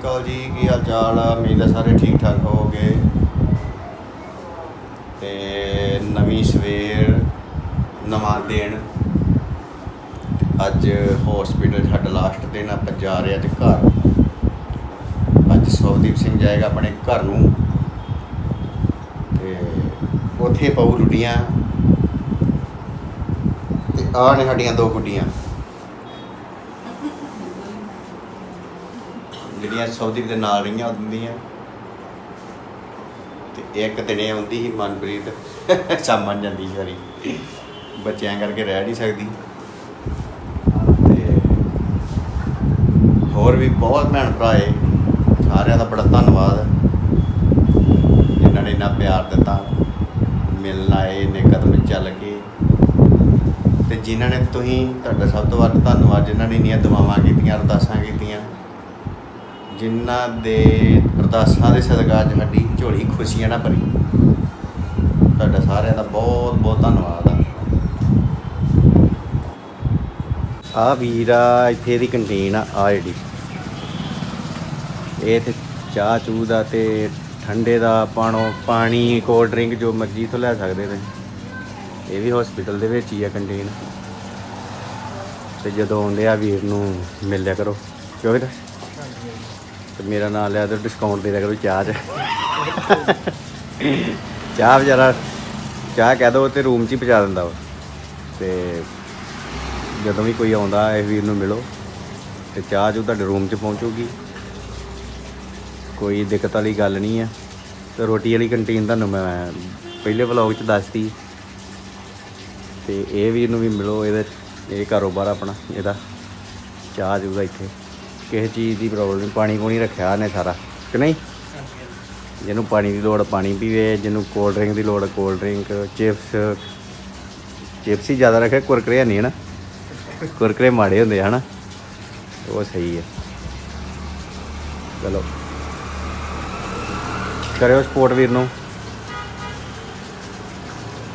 ਅਕਾਲ ਜੀ, ਕੀ ਹਾਲ ਚਾਲ ਆ? ਉਮੀਦ ਹੈ ਸਾਰੇ ਠੀਕ ਠਾਕ ਹੋਵੋਗੇ। ਤੇ ਨਵੀਂ ਸਵੇਰ, ਨਵਾਂ ਦਿਨ। ਅੱਜ ਹਸਪੀਟਲ ਸਾਡਾ ਲਾਸਟ ਦਿਨ ਆ ਆਪਾਂ ਜਾ ਰਹੇ ਅੱਜ ਘਰ। ਅੱਜ ਸੌਦੀਪ ਸਿੰਘ ਜਾਏਗਾ ਆਪਣੇ ਘਰ ਨੂੰ। ਤੇ ਉੱਥੇ ਪਾਉ ਰੁਟੀਆਂ। ਤੇ ਆਹ ਨੇ ਸਾਡੀਆਂ ਦੋ ਗੁੱਡੀਆਂ। ਜਿਹੜੀਆਂ ਸੌਦੀਪ ਦੇ ਨਾਲ ਰਹੀਆਂ ਹੁੰਦੀਆਂ। ਤੇ ਇੱਕ ਦਿਨੇ ਆਉਂਦੀ ਸੀ ਮਨਪ੍ਰੀਤ ਸਾਮਣ ਜਾਂਦੀ ਸੀ ਬੱਚਿਆਂ ਕਰਕੇ ਰਹਿ ਨਹੀਂ ਸਕਦੀ। ਤੇ ਹੋਰ ਵੀ ਬਹੁਤ ਭੈਣ ਭਰਾ ਏ। ਸਾਰਿਆਂ ਦਾ ਬੜਾ ਧੰਨਵਾਦ। ਜਿਨ੍ਹਾਂ ਨੇ ਇੰਨਾ ਪਿਆਰ ਦਿੱਤਾ। ਮਿਲਣ ਆਏ ਨੇ ਕਦਮ ਚੱਲ ਕੇ। ਤੇ ਜਿਨ੍ਹਾਂ ਨੇ ਤੁਸੀਂ, ਤੁਹਾਡਾ ਸਭ ਤੋਂ ਵੱਧ ਧੰਨਵਾਦ। ਜਿਨ੍ਹਾਂ ਨੇ ਇੰਨੀਆਂ ਦੁਆਵਾਂ ਕੀਤੀਆਂ, ਅਰਦਾਸਾਂ ਕੀਤੀਆਂ। ਜਿਨ੍ਹਾਂ ਦੇ ਅਰਦਾਸਾਂ ਦੇ ਸਦਕਾ ਅੱਜ ਸਾਡੀ ਝੋਲੀ ਖੁਸ਼ੀਆਂ ਨਾਲ ਭਰੀ। ਤੁਹਾਡਾ ਸਾਰਿਆਂ ਦਾ ਬਹੁਤ ਬਹੁਤ ਧੰਨਵਾਦ ਆ। ਆ ਵੀਰਾ ਇੱਥੇ ਦੀ ਕੰਟੀਨ ਆ ਆ ਜਿਹੜੀ। ਇਹ ਤੇ ਚਾਹ ਚੂਹ ਦਾ ਤੇ ਠੰਡੇ ਦਾ ਪਾਣੋ, ਪਾਣੀ ਕੋਲਡ ਡਰਿੰਕ ਜੋ ਮਰਜ਼ੀ ਤੋਂ ਲੈ ਸਕਦੇ ਤੁਸੀਂ ਇਹ ਵੀ ਹਸਪੀਟਲ ਦੇ ਵਿੱਚ ਹੀ ਆ ਕੰਟੀਨ। ਤੇ ਜਦੋਂ ਆਉਂਦੇ ਆ ਵੀਰ ਨੂੰ ਮਿਲ ਲਿਆ ਕਰੋ ਕਿਉਂਕਿ ਤੇ ਮੇਰਾ ਨਾਮ ਲਿਆ ਤੇ ਡਿਸਕਾਊਂਟ ਦੇ ਦਿਆ ਕਰੋ ਚਾਹ 'ਚ। ਚਾਹ ਵਿਚਾਰਾ ਚਾਹ ਕਹਿ ਦੋ ਤੇ ਰੂਮ 'ਚ ਹੀ ਪਹੁੰਚਾ ਦਿੰਦਾ ਵਾ ਤੇ ਜਦੋਂ ਵੀ ਕੋਈ ਆਉਂਦਾ, ਇਹ ਵੀਰ ਨੂੰ ਮਿਲੋ ਤੇ ਚਾਹ ਜੋ ਤੁਹਾਡੇ ਰੂਮ 'ਚ ਪਹੁੰਚੂਗੀ। ਕੋਈ ਦਿੱਕਤ ਵਾਲੀ ਗੱਲ ਨਹੀਂ ਆ ਤੇ ਰੋਟੀ ਵਾਲੀ ਕੰਟੀਨ ਤੁਹਾਨੂੰ ਮੈਂ ਪਹਿਲੇ ਵਲੌਗ 'ਚ ਦੱਸਤੀ। ਤੇ ਇਹ ਵੀਰ ਨੂੰ ਵੀ ਮਿਲੋ, ਇਹਦੇ, ਇਹ ਕਾਰੋਬਾਰ ਆਪਣਾ, ਇਹਦਾ। ਚਾਹ ਜੂਗਾ ਇੱਥੇ। ਕਿਸੇ ਚੀਜ਼ ਦੀ ਪ੍ਰੋਬਲਮ ਨਹੀਂ, ਪਾਣੀ ਪੂਣੀ ਰੱਖਿਆ ਨੇ ਸਾਰਾ, ਕਿ ਨਹੀਂ? ਜਿਹਨੂੰ ਪਾਣੀ ਦੀ ਲੋੜ ਪਾਣੀ ਪੀਵੇ, ਜਿਹਨੂੰ ਕੋਲਡ ਡਰਿੰਕ ਦੀ ਲੋੜ ਕੋਲਡ ਡਰਿੰਕ ਚਿਪਸ ਚਿਪਸ ਹੀ ਜ਼ਿਆਦਾ ਰੱਖਿਆ ਕੁਰਕਰੇ ਨਹੀਂ ਹਨਾ? ਕੁਰਕਰੇ ਮਾੜੇ ਹੁੰਦੇ ਆ, ਹਨਾ? ਉਹ ਸਹੀ ਹੈ। ਚਲੋ। ਕਰਿਓ ਸਪੋਰਟ ਵੀਰ ਨੂੰ।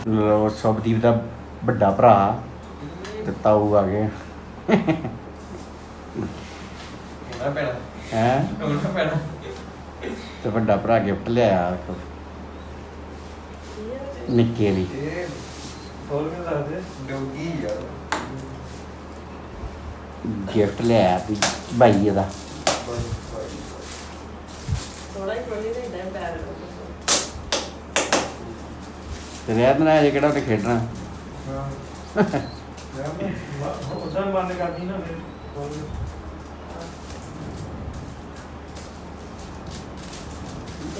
ਲੋ ਸਬਦੀਪ ਦਾ ਵੱਡਾ ਭਰਾ, ਤੇ ਤਾਊ ਆ ਗਏ। ਹੋਣਾ ਪੈਣਾ। ਹੈ? ਹੋਣਾ ਪੈਣਾ। ਤੇ ਵੱਡਾ ਭਰਾ ਗਿਫਟ ਲਿਆਇਆ। ਨਿੱਕੇ ਲਈ। ਇਹ ਹੋਰ ਵੀ ਦੱਸਦੇ? ਡੋਗੀ ਯਾਰ ਗਿਫਟ ਲਿਆਇਆ ਵੀ ਬਾਈ ਇਹਦਾ। ਥੋੜਾ ਹੀ ਖੋਲੀ ਨਹੀਂ ਹੁੰਦਾ ਪੈਰ ਤੇ ਰਹਿਤ ਨਾ ਅਜੇ ਕਿਹੜਾ ਉਹਨੇ ਖੇਡਣਾ? ਹਾਂ। ਯਾਰ ਮੈਂ ਉਦਾਂ ਬੰਦ ਕਰਦੀ ਨਾ ਫਿਰ। ਹੋਰ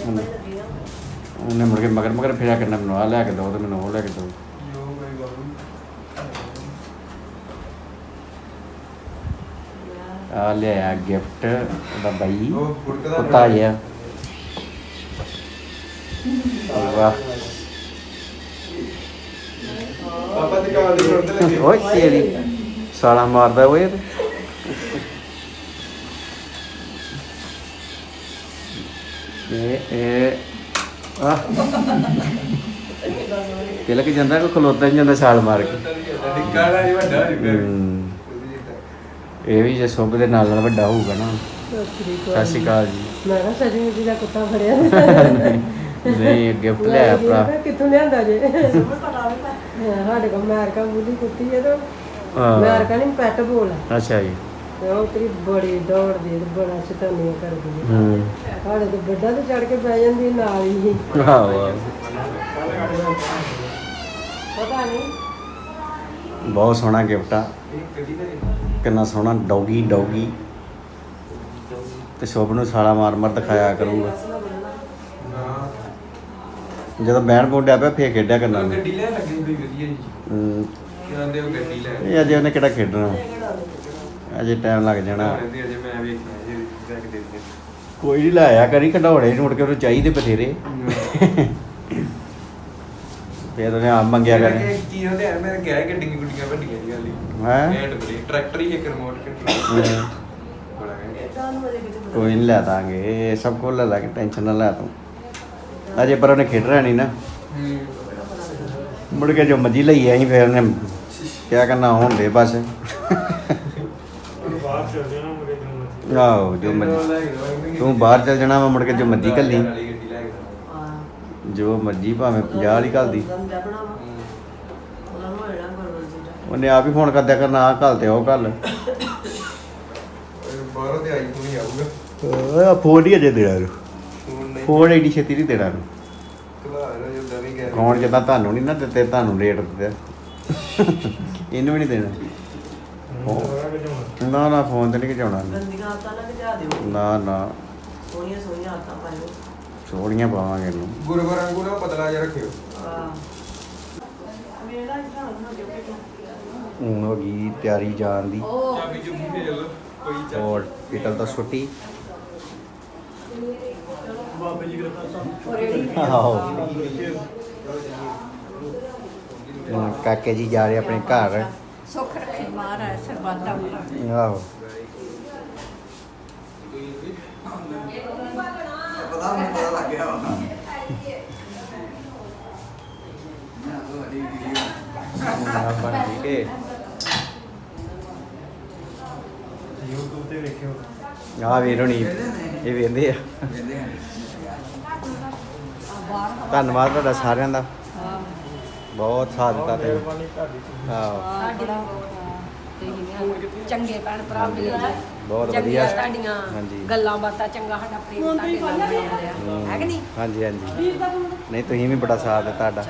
ਉਹਨੇ ਮੁੜ ਕੇ ਮਗਰ ਮਗਰ ਫਿਰਿਆ ਕਰਨਾ ਮੈਨੂੰ ਆ ਲੈ ਕੇ ਦੋ ਤੇ ਮੈਨੂੰ ਉਹ ਲੈ ਕੇ ਦੋ ਆ ਲਿਆਇਆ ਗਿਫਟ ਉਹਦਾ ਬਾਈ ਕੁੱਤਾ ਜਿਹਾ। ਵਾਹ ਪਾਪਾ ਤੇ ਕਾਲ ਦੀ ਲੱਗੇ। ਓਏ ਤੇਰੀ ਸਾਲਾ ਮਾਰਦਾ ਓਏ ਤੇ ਇਹ ਇਹ ਆ ਤਿਲਕ ਜਾਂਦਾ ਕੋ ਖਲੋਤਾ ਨਹੀਂ ਜਾਂਦਾ ਛਾਲ ਮਾਰ ਕੇ। ਹੀ। ਵੱਡਾ ਹੋ। ਇਹ ਵੀ ਜੇ ਸੁੱਭ ਦੇ ਨਾਲ ਨਾਲ ਵੱਡਾ ਹੋਊਗਾ ਨਾ। ਸਤਿ ਸ਼੍ਰੀ ਅਕਾਲ ਜੀ। ਮੈਂ ਕਿਹਾ ਸਜੀ ਜੀ ਦਾ ਕੁੱਤਾ ਫੜਿਆ। ਨਹੀਂ ਗਿਫਟ ਲਿਆ ਭਰਾ। ਕਿੱਥੋਂ ਲਿਆਂਦਾ ਜੇ? ਸਾਡੇ ਕੋਲ ਅਮਰੀਕਾ ਬੁੱਲੀ ਕੁੱਤੀ ਹੈ ਤਾਂ। ਅਮਰੀਕਾ ਨਹੀਂ ਪੈਟ ਬੋਲ ਅੱਛਾ ਜੀ। ਤੇ ਉਹ ਤੇਰੀ ਬੜੀ ਦੌੜਦੀ ਹੈ ਤੇ ਬੜਾ ਸ਼ੈਤਾਨੀਆਂ ਕਰਦੀ ਹੈ। ਹੂੰ। ਸਾਡੇ ਤੇ ਬੱਡਾ ਤੇ ਚੜ ਕੇ ਬਹਿ ਜਾਂਦੀ ਹੈ ਨਾਲ ਹੀ। ਵਾਹ ਵਾਹ। ਪਤਾ ਨਹੀਂ। ਬਹੁਤ ਸੋਹਣਾ ਗਿਫਟ ਆ। ਕਿੰਨਾ ਸੋਹਣਾ ਡੌਗੀ ਡੌਗੀ। ਤੇ ਸ਼ੋਭ ਨੂੰ ਸਾਲਾ ਮਾਰ ਮਾਰ ਦਿਖਾਇਆ ਕਰੂੰਗਾ। ਜਦੋਂ ਬੈਂਡ ਬੋਂਡਿਆ ਪਿਆ ਫੇਰ ਖੇਡਿਆ ਕਰਨਾ। ਗੱਡੀ ਲੈ ਲੱਗੀ ਕੋਈ ਵਧੀਆ ਜੀ। ਹੂੰ, ਕਹਿੰਦੇ ਉਹ ਗੱਡੀ ਲੈ। ਇਹ ਅਜੇ ਉਹਨੇ ਕਿਹੜਾ ਖੇਡਣਾ। ਅਜੇ ਟਾਈਮ ਲੱਗ ਜਾਣਾ। ਕਹਿੰਦੇ ਅਜੇ ਮੈਂ ਵੇਖਿਆ ਜੀ ਲੈ ਕੇ ਦੇ ਦੇ ਕੋਈ ਨਹੀਂ ਲਾਇਆ ਕਰੀ ਕਢਾਉਣੇ ਮੁੜ ਕੇ ਉਹਨੂੰ ਚਾਹੀਦੇ ਬਥੇਰੇ। ਫੇਰ ਉਹਨੇ ਆਪ ਮੰਗਿਆ ਕਰ ਕੀ ਹੁੰਦੇ ਆ ਮੈਂ ਗਿਆ ਗੱਡੀਆਂ ਗੁੱਡੀਆਂ ਵੱਡੀਆਂ ਜੀ ਵਾਲੀ ਹੈਂ? ਟਰੈਕਟਰ ਹੀ ਇੱਕ ਰਿਮੋਟ ਕੰਟਰੋਲ ਮਜ਼ੇ ਕੋਈ ਨਹੀਂ। ਲੈ ਦਾਂਗੇ ਸਭ ਕੁਝ ਲੈ ਦਾਂਗੇ ਟੈਨਸ਼ਨ ਨਾ ਲੈ ਤੂੰ। ਅਜੇ ਪਰ ਉਹਨੇ ਖੇਡਣਾ ਨਹੀਂ ਨਾ। ਮੁੜ ਕੇ ਜੋ ਮਰਜ਼ੀ ਲਈ ਆਈ ਫਿਰ ਉਹਨੇ ਕਿਆ ਕਰਨਾ ਹੋਣ ਦੇ ਬਸ ਬਾਹਰ ਚੱਲ ਜਾਣਾ ਮੁਰੇ ਤੋਂ ਆਹੋ ਜੋ ਮਰਜ਼ੀ। ਤੂੰ ਬਾਹਰ ਚੱਲ ਜਾਣਾ ਵਾ ਮੁੜ ਕੇ ਜੋ ਮਰਜ਼ੀ ਕੱਲੀ ਜੋ ਮਰਜ਼ੀ ਭਾਵੇਂ 50 ਵਾਲੀ ਬਣਾਵਾ ਉਹਨਾਂ ਆਪ ਹੀ ਫੋਨ ਕਰਦਿਆ ਕਰਨਾ ਆ ਘੱਲ ਤੇ ਉਹ ਘੱਲ। ਬਾਹਰੋਂ ਤੇ ਆਈਫੋਨ ਹੀ ਆਊਗਾ। ਆ ਫੋਨ ਹੀ ਅਜੇ ਦੇਣਾ ਨੂੰ ਫੋਨ ਏਡੀ ਛੇਤੀ ਨਹੀਂ ਦੇਣਾ ਨੂੰ ਕਲਾ ਕੌਣ ਜਿੱਦਾਂ ਤੁਹਾਨੂੰ ਨਹੀਂ ਨਾ ਦਿੱਤੇ ਤੁਹਾਨੂੰ ਰੇਟ ਦਿੱਤੇ। ਇਹਨੂੰ ਵੀ ਨਹੀਂ ਦੇਣਾ। ਨਾ ਨਾ ਫੋਨ ਤੇ ਨਹੀਂ ਇਹਨੂੰ। ਗੰਦੀਆਂ ਆਤਾਂ ਨਾ ਦਿਓ। ਨਾ ਨਾ। ਸੋਹਣੀਆਂ ਸੋਹਣੀਆਂ ਆਤਾਂ ਪਾਇਓ। ਸੋਹਣੀਆਂ ਪਾਵਾਂਗੇ ਇਹਨੂੰ। ਗੁਰਬਰ ਵਾਂਗੂ ਨਾ ਪਤਲਾ ਜਿਹਾ ਰੱਖਿਓ। ਮੇਰਾ ਇਦਾਂ ਹੋ ਗਿਆ ਕਿ ਹੁਣ ਹੋ ਗਈ ਤਿਆਰੀ ਜਾਣ ਦੀ। ਚਾਬੀ ਲਓ ਕੋਈ ਔਰ ਪੀਟਲ ਦਾ ਛੁੱਟੀ। ਬਾਬੇ ਜੀ ਆਹੋ। ਕਾਕੇ ਜੀ ਜਾ ਰਹੇ ਆਪਣੇ ਘਰ। ਸੁੱਖ ਰੱਖੇ ਮਹਾਰਾਜ ਸਰਬੱਤ ਦਾ ਆਹੋ। ਪਤਾ ਮੈਨੂੰ ਪਤਾ ਲੱਗ ਗਿਆ ਵਾ ਨਾ ਬਣ ਗਈ ਕਿ YouTube ਤੇ ਵੇਖਿਓ ਆ ਵੀਰ ਹੋਣੀ ਇਹ ਵੇਂਦੇ ਆ। ਧੰਨਵਾਦ ਤੁਹਾਡਾ ਸਾਰਿਆਂ ਦਾ। ਬਹੁਤ ਸਾਥ ਦਿੱਤਾ ਤੁਸੀਂ। ਮਿਹਰਬਾਨੀ ਆਹੋ ਬੜਾ ਚੰਗੇ ਭੈਣ ਭਰਾ ਮਿਲੇ ਜੀ ਬਹੁਤ ਵਧੀਆ। ਤੁਹਾਡੀਆਂ। ਗੱਲਾਂ ਬਾਤਾਂ ਚੰਗਾ ਸਾਡਾ ਪ੍ਰੇਮ ਤੁਹਾਡੇ ਨਾਲ ਹੈ। ਕਿ ਨਹੀਂ? ਹਾਂਜੀ ਹਾਂਜੀ। ਨਹੀਂ ਤੁਸੀਂ ਵੀ ਬੜਾ ਸਾਥ ਦਿੱਤਾ ਤੁਹਾਡਾ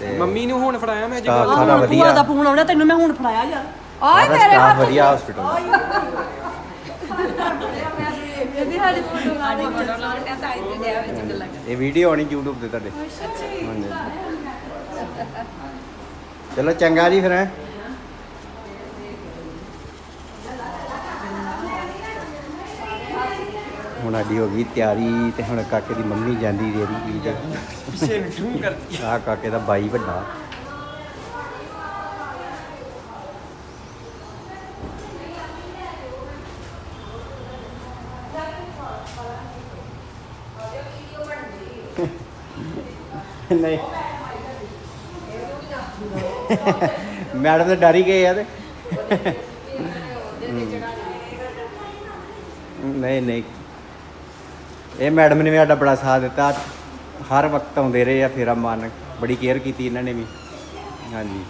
ਤੇ ਮੰਮੀ ਨੂੰ ਹੁਣ ਫੜਾਇਆ ਮੈਂ ਸਟਾਫ ਸਾਰਾ ਭੂਆ ਵਧੀਆ। ਦਾ ਫੋਨ ਆਉਣਾ ਤੈਨੂੰ ਮੈਂ ਹੁਣ ਫੜਾਇਆ ਯਾਰ। ਆਏ ਮੇਰੇ ਹੱਥ ਵਧੀਆ ਹਸਪੀਟਲ ਇਹਦੀ ਸਾਡੀ ਫੋਟੋ ਲਾ ਦੇ ਫੋਟੋ ਲਾ ਕੇ ਤਾਂ ਇੱਥੇ ਦੇ ਵਿੱਚ ਗੱਲਾਂ ਕਰ ਇਹ ਵੀਡੀਓ ਆਣੀ YouTube ਤੇ ਤੁਹਾਡੇ। ਚਲੋ ਚੰਗਾ ਜੀ ਫਿਰ ਹੈਂ। ਹੁਣ ਸਾਡੀ ਹੋ ਗਈ ਤਿਆਰੀ ਤੇ ਹੁਣ ਕਾਕੇ ਦੀ ਮੰਮੀ ਜਾਂਦੀ ਰੇੜੀ ਤੇ ਪਿੱਛੇ ਨੂੰ ਠੂ ਕਰਦੀ ਆ। ਕਾਕੇ ਦਾ ਬਾਈ ਵੱਡਾ। ਨਹੀਂ। ਮੈਡਮ ਤਾਂ ਡਰ ਹੀ ਗਏ ਆ ਤੇ। ਨਹੀਂ ਨਹੀਂ। ਇਹ ਮੈਡਮ ਨੇ ਵੀ ਸਾਡਾ ਬੜਾ ਸਾਥ ਦਿੱਤਾ। ਹਰ ਵਕਤ ਆਉਂਦੇ ਰਹੇ ਆ ਫੇਰਾ ਮਾਰਨ। ਬੜੀ ਕੇਅਰ ਕੀਤੀ ਇਹਨਾਂ ਨੇ ਵੀ। ਹਾਂਜੀ।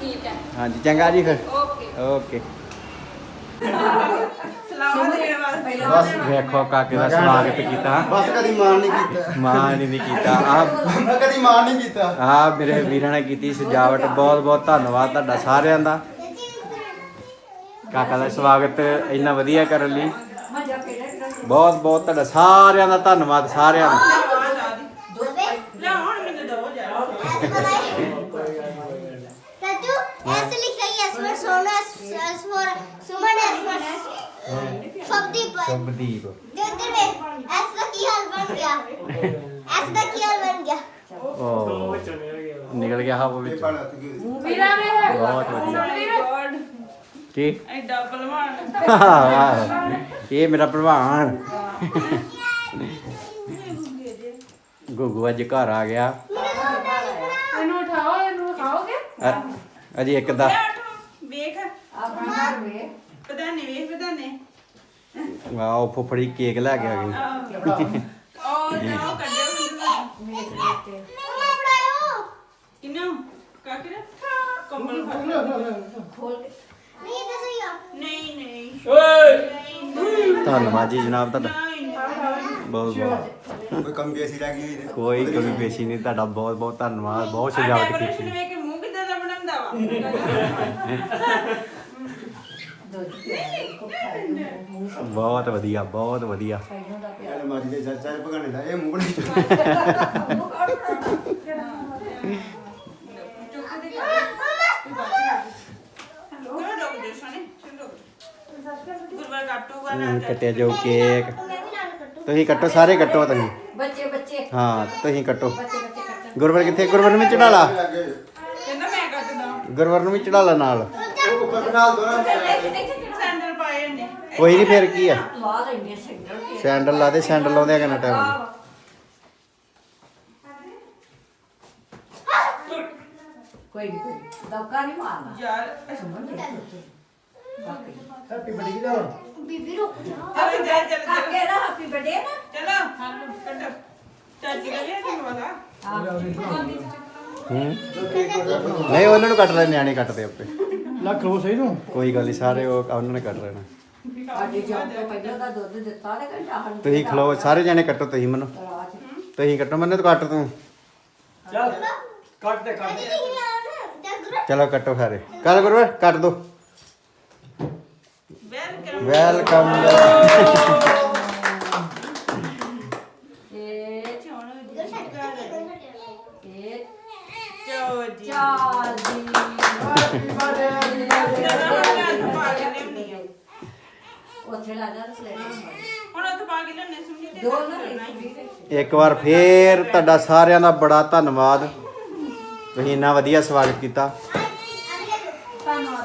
ਠੀਕ ਹੈ ਹਾਂਜੀ ਚੰਗਾ ਜੀ ਫਿਰ। ਓਕੇ। ਓਕੇ ਬਸ ਵੇਖੋ ਕਾਕੇ ਦਾ ਸਵਾਗਤ ਕੀਤਾ। ਬਸ ਕਦੀ ਮਾਨ ਨਹੀਂ ਕੀਤਾ। ਮਾਂ ਨੇ ਨਹੀਂ ਕੀਤਾ। ਆ ਕਦੀ ਮਾਨ ਨਹੀਂ ਕੀਤਾ। ਆ ਮੇਰੇ ਵੀਰਾਂ ਨੇ ਕੀਤੀ ਸਜਾਵਟ। ਬਹੁਤ ਬਹੁਤ ਧੰਨਵਾਦ ਤੁਹਾਡਾ ਸਾਰਿਆਂ ਦਾ। ਕਾਕਾ ਦਾ ਸਵਾਗਤ ਇੰਨਾ ਵਧੀਆ ਕਰਨ ਲਈ। ਬਹੁਤ ਬਹੁਤ ਤੁਹਾਡਾ ਸਾਰਿਆਂ ਦਾ ਧੰਨਵਾਦ ਸਾਰਿਆਂ ਦਾ Tatu, ऐसे लिखा है S for Sona S for Suman S for Sabdeep Shubhdeep जो इधर में एस का की हाल बन गया एस का की हाल बन गया ਉਹ ਵਿੱਚ ਨਿਕਲ ਗਿਆ ਨਿਕਲ ਗਿਆ ਹਵਾ ਵਿੱਚ ਵੀਰਾ ਵੇ ਬਹੁਤ ਵਧੀਆ ਕੀ ਐਡਾ ਪਹਿਲਵਾਨ ਆਹ, ਇਹ ਮੇਰਾ ਭਲਵਾਨ। ਗੁੱਗੂ ਅੱਜ ਘਰ ਆ ਗਿਆ। ਇਹਨੂੰ ਉਠਾਓ ਇਹਨੂੰ ਖਾਓਗੇ ਅ- ਅਜੇ ਇੱਕ ਦਾ। ਵੇਖ। ਆਪਣਾ ਘਰ ਵੇ ਪਧਾਨੇ ਵੇਖ ਪਧਾਨੇ ਵਾਓ ਫੁੱਫੜੀ ਕੇਕ ਲੈ ਕੇ ਆ ਗਈ। ਉਹ ਉਹ ਕੱਢਿਆ ਮੈਨੂੰ। ਮੇਜ਼ ਵੇਖ ਕੇ। ਕਿੰਨਾ? ਕਾਕਰ ਕੰਬਲ ਖੋਲ ਕੇ। ਨਹੀਂ ਨਹੀਂ। ਓਏ। ਧੰਨਵਾਦ ਜੀ ਜਨਾਬ ਤੁਹਾਡਾ। ਬਹੁਤ ਬਹੁਤ। ਕੋਈ ਕਮੀ ਐਸੀ ਰਹਿ ਗਈ ਨਹੀਂ ਕੋਈ ਕਮੀ ਪੇਸ਼ੀ ਨਹੀਂ ਤੁਹਾਡਾ ਬਹੁਤ ਬਹੁਤ ਧੰਨਵਾਦ ਬਹੁਤ ਸਜਾਵਟ ਕੀਤੀ। ਵੇਖ ਕੇ ਮੂੰਹ ਕਿੱਦਾਂ ਦਾ ਬਣਾਉਂਦਾ ਵਾ। ਬਹੁਤ ਵਧੀਆ ਬਹੁਤ ਵਧੀਆ। ਯਾਰ ਮਾਜੀ ਦੇ ਚਾਚਾ ਦੇ ਭਗਾਣੇ ਦਾ ਇਹ ਮੂੰਹ ਨਹੀਂ ਚੁੱਕ ਦੇ। ਹੈਲੋ ਡੋਗ ਦੇ ਸਣੇ ਚਲੋ। ਕੱਟਿਆ ਜੋ। ਕੇਕ। ਤੁਸੀਂ ਕੱਟੋ ਸਾਰੇ ਕੱਟੋ ਤੁਸੀਂ। ਬੱਚੇ ਬੱਚੇ। ਹਾਂ ਤੁਸੀਂ ਕੱਟੋ। ਗੁਰਵਰ ਕਿੱਥੇ? ਗੁਰਵਰ ਨੂੰ ਵੀ ਚੜਾ ਲਾ। ਕਹਿੰਦਾ ਮੈਂ ਕੱਟ ਦਵਾਂ ਗੁਰਵਰ ਨੂੰ ਵੀ ਚੜਾ ਲਾ ਨਾਲ। ਕੋਈ ਨਹੀਂ ਫੇਰ ਕੀ ਆ? ਸੈਂਡਲ ਲਾ ਦੇ ਸੈਂਡਲ ਲਾਉਂਦੇ ਆ ਕਿੰਨਾ ਟਾਈਮ ਲੱਗਦਾ। ਕੋਈ ਨਹੀਂ ਦੌਕਾ ਨਹੀਂ ਮਾਰਨਾ। ਯਾਰ ਸੁਮਨ ਦੇ ਹੈਪੀ ਬਰਥਡੇ ਦਾ। ਬੀਬੀ ਰੁਕ ਜਾ। ਚਲੋ ਜਾ ਚਲੋ ਚਲੋ। ਕਾਕੇ ਦਾ ਹੈਪੀ ਬਰਥਡੇ ਨਾ। ਚਲੋ ਕੱਟੋ ਚਾਚੀ ਦਾ ਲਿਆ ਤੁਹਾਨੂੰ ਵਾਲਾ? ਹੂੰ। ਨਹੀਂ ਉਹਨਾਂ ਨੂੰ ਕੱਟ ਲੈ ਨਿਆਣੇ ਕੱਟਦੇ ਆਪੇ। ਲੱਖ ਰੋ ਸਹੀ ਤੂੰ ਕੋਈ ਗੱਲ ਨਹੀਂ ਸਾਰੇ ਉਹ ਉਹਨਾਂ ਨੇ ਕੱਟ ਲੈਣਾ। ਸਾਡੇ ਜੰਮ ਤੋਂ ਪਹਿਲਾਂ ਦਾ ਦੁੱਧ ਦਿੱਤਾ ਤੇ ਘੰਟਾ ਹਨ ਤੁਸੀਂ ਖਲੋ ਸਾਰੇ ਜਾਣੇ ਕੱਟੋ ਤੁਸੀਂ ਮੈਨੂੰ। ਤੁਸੀਂ ਕੱਟੋ ਮੈਨੂੰ ਤਾਂ ਕੱਟ ਤੂੰ। ਚੱਲ ਕੱਟ ਦੇ ਕੱਟ। ਦੇ ਚਲੋ ਕੱਟੋ ਸਾਰੇ। ਕਰ ਗੁਰੂ ਕੱਟ ਦੋ। ਵੈਲਕਮ ਇਹ ਚੋਣ ਕੇ ਇਹ ਚੋ ਜੀ ਕੇ ਉੱਥੇ ਲਾ ਸਲੇਟ ਹੁਣ ਪਾ ਕੇ ਸੁਣੀ ਤੇ ਦੋ ਨਾ ਇੱਕ ਵਾਰ ਫੇਰ ਤੁਹਾਡਾ ਸਾਰਿਆਂ ਦਾ ਬੜਾ ਧੰਨਵਾਦ ਤੁਸੀਂ ਇੰਨਾ ਵਧੀਆ ਸਵਾਗਤ ਕੀਤਾ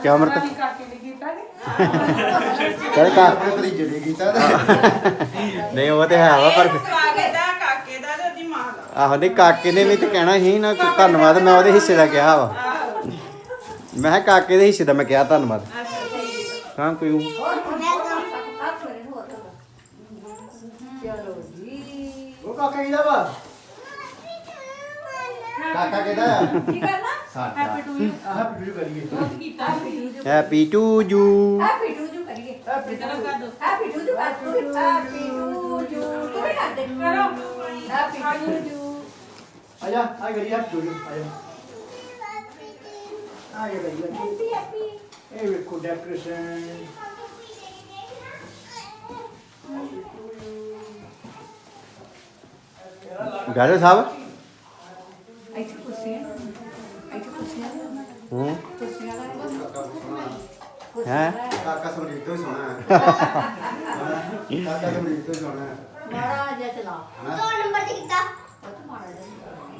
ਕਿਉਂ ਅਮਰਤ ਚਲ ਕਾ ਆਪਣੇ ਭਤੀਜੇ ਨੇ ਕੀਤਾ ਤੇ ਨਹੀਂ ਉਹ ਤੇ ਹੈ ਵਾ ਪਰ ਸਵਾਗਤ ਆ ਕਾਕੇ ਦਾ ਤੇ ਉਹਦੀ ਮਾਂ ਦਾ। ਆਹੋ ਨਹੀਂ ਕਾਕੇ ਨੇ ਵੀ ਤੇ ਕਹਿਣਾ ਸੀ ਨਾ ਕਿ ਧੰਨਵਾਦ ਮੈਂ ਉਹਦੇ ਹਿੱਸੇ ਦਾ ਕਿਹਾ ਵਾ। ਆਹੋ ਮੈਂ ਕਿਹਾ ਕਾਕੇ ਦੇ ਹਿੱਸੇ ਦਾ ਮੈਂ ਕਿਹਾ ਧੰਨਵਾਦ। ਅੱਛਾ ਠੀਕ ਹਾਂ ਕੋਈ ਜੀ ਉਹ ਕਾਕਾ ਕਿਹਦਾ ਵਾ? ਕਾਕਾ ਕਿਹਦਾ? ਆ ਕੀ ਕਰਨਾ ਸਾਡਾ ਹੈਪੀ ਵੀਡੀਓ ਕਰੀਏ happy to you happy to you ਕਰੀਏ ਹੈਪੀ ਕਰ ਦੋ happy to you happy to you ਤੂੰ ਵੀ ਕਰ ਦੇ ਕਰੋ ਹੈਪੀ ਟੂ ਜੂ ਆਜਾ ਆ ਕਰੀਏ ਹੈਪੀ ਵੀਡੀਓ ਆਜਾ ਆ ਇਹ ਕਰੀਏ ਇਹ ਵੇਖੋ ਡੈਕੋਰੇਸ਼ਨ ਗਾਜਰ ਸਾਹਿਬ ਇੱਥੇ ਕੁਰਸੀਆਂ ਇੱਥੇ ਕੁਰਸੀਆਂ ਹੂੰ? ਹੈ? ਕਾਕਾ ਸਮਰੀਤ ਤੋਂ ਹੀ ਸੋਹਣਾ ਹੈ। ਕਾਕਾ ਸਮਰੀਤ ਤੋਂ ਹੀ ਸੋਹਣਾ ਹੈ ਮਾੜਾ ਜਿਹਾ ਚਲਾ। ਦੋ ਨੰਬਰ ਤੇ ਕੀਤਾ। ਉਹ ਤਾਂ ਮਾੜਾ ਜਿਹਾ।